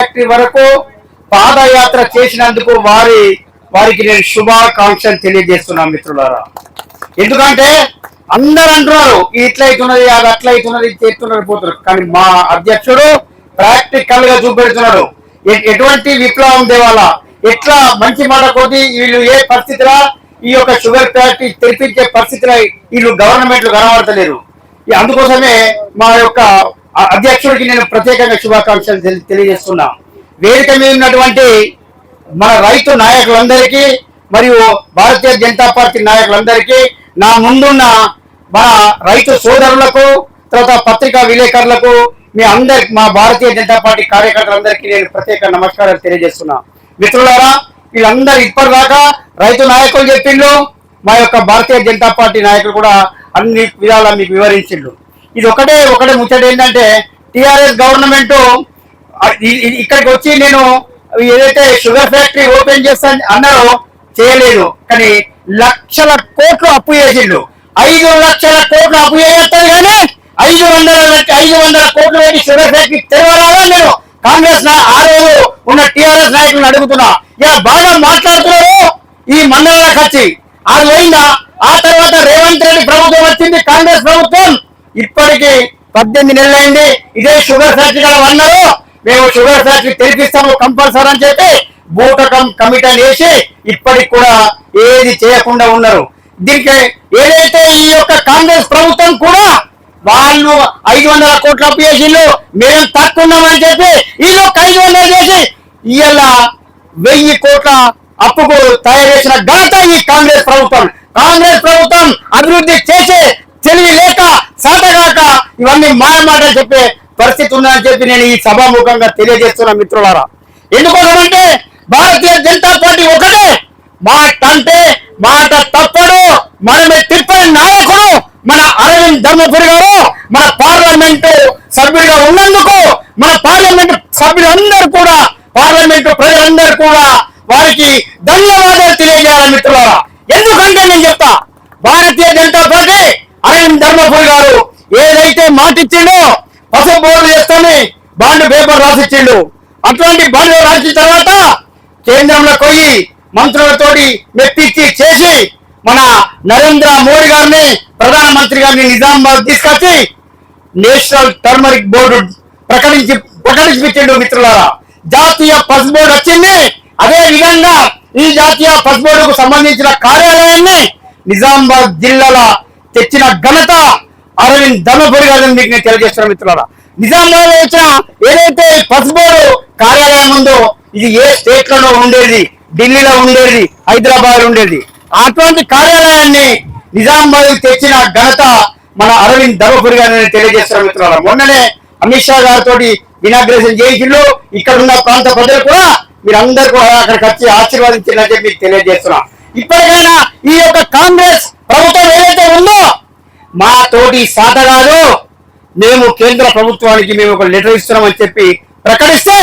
Factory వరకు పాదయాత్ర చేసినందుకు వారి వారికి నేను శుభాకాంక్షలు తెలియజేస్తున్నాను మిత్రులారా. ఎందుకంటే అందరు అంటున్నారు ఇట్లా అవుతున్నది అది అట్లా అవుతున్నది చేస్తున్నారు పోతున్నారు. కానీ మా అధ్యక్షుడు ప్రాక్టికల్గా చూపెడుతున్నాడు ఎటువంటి విప్లవం దేవాలా? ఎట్లా మంచి మాట కొద్ది వీళ్ళు ఏ పరిస్థితిలో? ఈ యొక్క షుగర్ ఫ్యాక్టరీ తెరిపించే పరిస్థితిలో వీళ్ళు గవర్నమెంట్లు కనబడతలేరు. అందుకోసమే మా యొక్క అధ్యక్షుడికి నేను ప్రత్యేకంగా శుభాకాంక్షలు తెలియజేస్తున్నా. వేదిక మీద ఉన్నటువంటి మన రైతు నాయకులందరికీ మరియు భారతీయ జనతా పార్టీ నాయకులందరికీ నా ముందున్న మన రైతు సోదరులకు తర్వాత పత్రికా విలేకరులకు మీ అందరి మా భారతీయ జనతా పార్టీ కార్యకర్తలందరికీ నేను ప్రత్యేక నమస్కారాలు తెలియజేస్తున్నా. మిత్రులారా వీళ్ళందరూ ఇప్పటిదాకా రైతు నాయకులు చెప్పిండ్రు మా యొక్క భారతీయ జనతా పార్టీ నాయకులు కూడా అన్ని విధాలా మీకు వివరించిండ్రు. ఇది ఒకటే ఒకటే ముచ్చట ఏంటంటే టిఆర్ఎస్ గవర్నమెంట్ ఇక్కడికి వచ్చి నేను ఏదైతే షుగర్ ఫ్యాక్టరీ ఓపెన్ చేస్తాను అన్నారో చేయలేదు. కానీ లక్షల కోట్లు అప్పు చేసిండు. ఐదు లక్షల కోట్లు అప్పు చేస్తారు కానీ ఐదు వందల ఐదు వందల కోట్లు పెట్టి షుగర్ ఫ్యాక్టరీ తెరవాలా నేను? కాంగ్రెస్ ఆ రోజు ఉన్న టిఆర్ఎస్ నాయకులను అడుగుతున్నా. ఇలా బాగా మాట్లాడుతున్నారు ఈ మండలాలకు వచ్చి అది పోయిందా? ఆ తర్వాత రేవంత్ రెడ్డి ప్రభుత్వం వచ్చింది కాంగ్రెస్ ప్రభుత్వం. ఇప్పటికీ పద్దెనిమిది నెలలైంది. ఇదే షుగర్ ఫ్యాక్టరీ గల అన్నారు మేము షుగర్ ఫ్యాక్టరీ తెరిపిస్తాము కంపల్సరీ అని చెప్పి బూటకం కమిటీ వేసి ఇప్పటికి కూడా ఏది చేయకుండా ఉన్నారు. దీనికి ఏదైతే ఈ యొక్క కాంగ్రెస్ ప్రభుత్వం కూడా వాళ్ళు ఐదు వందల కోట్ల అప్పు చేసిండ్రు మేము తక్కువ ఉన్నామని చెప్పి ఈలో ఐదు వందలు చేసి ఇవాళ వెయ్యి కోట్ల అప్పుకు తయారు చేసిన ఘనత ఈ కాంగ్రెస్ ప్రభుత్వం. కాంగ్రెస్ ప్రభుత్వం అభివృద్ధి చేసే తెలివి ఇవన్నీ సాటగాక ఇవన్నీ మాయమాటలు చెప్పే పరిస్థితి ఉందని చెప్పి నేను ఈ సభాముఖంగా తెలియజేస్తున్నా మిత్రులారా. ఎందుకోసమంటే భారతీయ జనతా పార్టీ ఒకటే. మాట అంటే మాట తప్పడు. మనమే తిప్పని నాయకుడు మన అరవింద్ ధర్మపురి గారు మన పార్లమెంటు సభ్యుడిగా ఉన్నందుకు మన పార్లమెంటు సభ్యులందరూ కూడా పార్లమెంటు ప్రజలందరూ కూడా వారికి ధన్యవాదాలు తెలియజేయాలి మిత్రులారా. ఎందుకంటే నేను చెప్తా భారతీయ జనతా పార్టీ అరవింద్ ధర్మపురి గారు ఏదైతే మాట ఇచ్చిండో పసుపు బోర్డు చేస్తామని బాండ్ పేపర్ రాసిచ్చిండు. అటువంటి బాండ్ రాసిన తర్వాత కేంద్రంలో పోయి మంత్రులతోటి మెప్పించి చేసి మన నరేంద్ర మోడీ గారిని ప్రధానమంత్రి గారిని నిజామాబాద్ తీసుకొచ్చి నేషనల్ టర్మరిక్ బోర్డు ప్రకటించి ప్రకటించిపించిండు మిత్రులారా. జాతీయ పసుపు బోర్డు వచ్చింది. అదే విధంగా ఈ జాతీయ పస్ బోర్డుకు సంబంధించిన కార్యాలయాన్ని నిజామాబాద్ జిల్లాలో తెచ్చిన ఘనత అరవింద్ ధర్మపురి గారిని మీకు నేను తెలియజేస్తున్నాను మిత్రులారా. నిజామాబాద్ వచ్చిన ఏదైతే పసుపు కార్యాలయం ఉందో ఇది ఏ స్టేట్ లోనో ఉండేది. ఢిల్లీలో ఉండేది హైదరాబాద్ ఉండేది. అటువంటి కార్యాలయాన్ని నిజామాబాద్ తెచ్చిన ఘనత మన అరవింద్ ధర్మపురి గారిని తెలియజేస్తున్న మిత్రులారా. మొన్ననే అమిత్ షా గారితో ఇనాగ్రేషన్ చేయించిండ్రు ఇక్కడ ఉన్న ప్రాంత ప్రజలు కూడా మీరందరూ కూడా అక్కడికి వచ్చి ఆశీర్వాదించారని చెప్పి మీకు తెలియజేస్తున్నా. ఇప్పటికైనా ఈ యొక్క కాంగ్రెస్ ప్రభుత్వం ఏదైతే ఉందో మా తోటి సాధనాలు మేము కేంద్ర ప్రభుత్వానికి మేము ఒక లెటర్ ఇస్తున్నామని చెప్పి ప్రకటిస్తే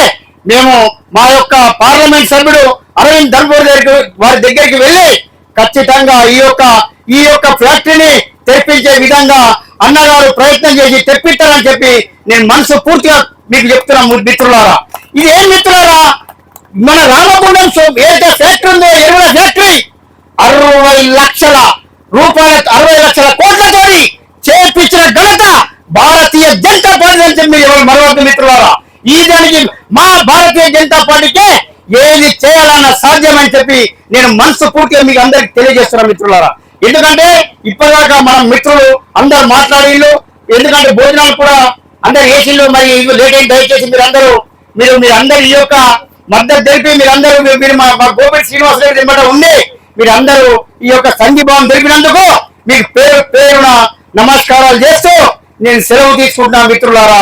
మేము మా యొక్క పార్లమెంట్ సభ్యుడు అరవింద్ ధర్మూర్ దగ్గరికి వారి దగ్గరికి వెళ్ళి ఖచ్చితంగా ఈ యొక్క ఈ యొక్క ఫ్యాక్టరీని తెప్పించే విధంగా అన్నగారు ప్రయత్నం చేసి తెప్పిస్తారని చెప్పి నేను మనసు పూర్తిగా మీకు చెప్తున్నాను మిత్రులారా. ఇది ఏం మిత్రులారా? మన రామగుండం సో- ఏదైతే ఫ్యాక్టరీ ఉందో ఎరువుల ఫ్యాక్టరీ అరవై లక్షల రూపాయల అరవై లక్షల కోట్లతోటి చేపించిన ఘనత భారతీయ జనతా పార్టీ అని చెప్పి ఎవరు మరొక మిత్రులారా ఈ దానికి మా భారతీయ జనతా పార్టీకే ఏది చేయాలన్న సాధ్యమని చెప్పి నేను మనసు పూర్తిగా మీకు అందరికి తెలియజేస్తున్నా మిత్రులారా. ఎందుకంటే ఇప్పటిదాకా మన మిత్రులు అందరు మాట్లాడిళ్ళు ఎందుకంటే భోజనాలు కూడా అందరు ఏసీలు మరి లేట్ అయింది దయచేసి మీరు అందరూ మీరు మీరు అందరు ఈ యొక్క మద్దతు తెలిపి మీరు అందరూ మీరు- మా మా శ్రీనివాస శ్రీనివాస్ రెడ్డి వెంబట ఉండి మీరు అందరూ ఈ యొక్క సంఘీభావం తెలిపినందుకు మీకు పేరు పేరున నమస్కారాలు చేస్తూ నేను సెలవు తీసుకుంటున్నా మిత్రులారా.